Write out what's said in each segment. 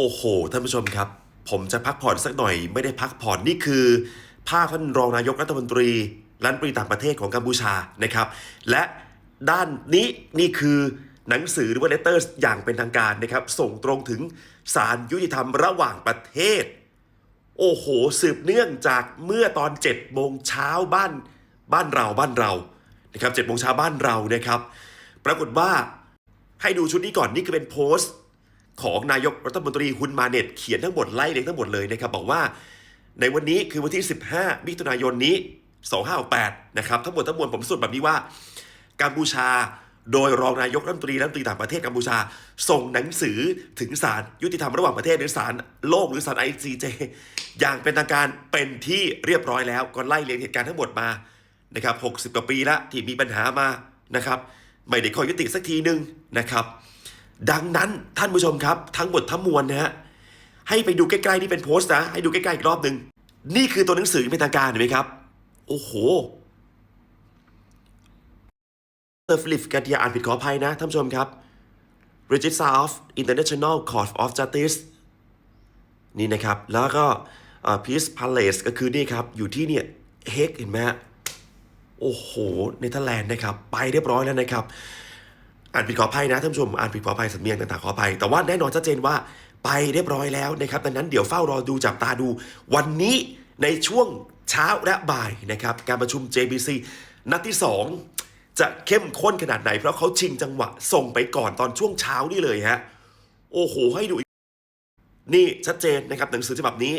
โอ้โห ท่านผู้ชมครับ ผมจะพักผ่อนสักหน่อยไม่ได้พักผ่อนนี่คือภาพท่านรองนายกรัฐมนตรีรัฐมนตรีต่างประเทศของกัมพูชานะครับ และด้านนี้นี่คือหนังสือหรือว่าเลตเตอร์อย่างเป็นทางการนะครับ ส่งตรงถึงศาลยุติธรรมระหว่างประเทศ โอ้โห สืบเนื่องจากเมื่อตอน7จ็ดโมงเช้าบ้านบ้านเราบ้านเรานะครับเจ็ดโมงเช้าบ้านเรานะครับ ปรากฏว่าให้ดูชุดนี้ก่อนนี่คือเป็นโพสต์ ของนายกรัฐมนตรีฮุนมาเน็ตเขียนทั้งหมดไล่เรียงทั้งหมดเลยนะครับบอกว่า ในวันนี้คือวันที่ 15 มิถุนายนนี้ 2568 นะครับทั้งหมดทั้งมวลผมสรุปแบบนี้ว่า กัมพูชาโดยรองนายกรัฐมนตรีรัฐมนตรีต่างประเทศกัมพูชา ส่งหนังสือถึงศาลยุติธรรมระหว่างประเทศหรือศาลโลกหรือศาล ICJ อย่างเป็นทางการเป็นที่เรียบร้อยแล้วก็ไล่เรียงเหตุการณ์ทั้งหมดมานะครับ60 กว่าปีละที่มีปัญหามานะครับไม่ได้ข้อยุติสักทีหนึ่งนะครับ ดังนั้นท่านผู้ชมครับ ทั้งหมดทั้งมวลนะฮะให้ไปดูใกล้ๆนี่เป็นโพสต์นะให้ดูใกล้ๆอีกรอบหนึ่งนี่คือตัวหนังสือเป็นทางการเห็นไหมครับ โอ้โหเตอร์ฟลิปกันเทียอ่านผิดขออภัยนะท่านผู้ชมครับ Register of International Court of Justice นี่นะครับ แล้วก็ Peace Palace ก็คือนี่ครับ อยู่ที่เนี่ยเฮกเห็นไหมโอ้โหเนเธอร์แลนด์นะครับ ไปเรียบร้อยแล้วนะครับ อ่านผิดขออภัยนะท่านผู้ชมอ่านผิดขออภัยสำเนียงต่างๆขออภัยแต่ว่าแน่นอนชัดเจนว่าไปเรียบร้อยแล้วนะครับดังนั้นเดี๋ยวเฝ้ารอดูจับตาดู วันนี้ในช่วงเช้าและบ่ายนะครับการประชุม JBC นัดที่ 2 จะเข้มข้นขนาดไหน เพราะเขาชิงจังหวะส่งไปก่อนตอนช่วงเช้านี่เลยฮะโอ้โหให้ดูนี่ชัดเจนนะครับหนังสือฉบับนี้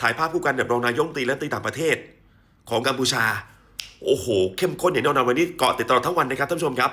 ถ่ายภาพคู่กันกับรองนายกตรีและตีต่างประเทศ ของกัมพูชา โอ้โห เข้มข้นอย่างแน่นอนวันนี้เกาะติดตลอดทั้งวันนะครับท่านผู้ชมครับ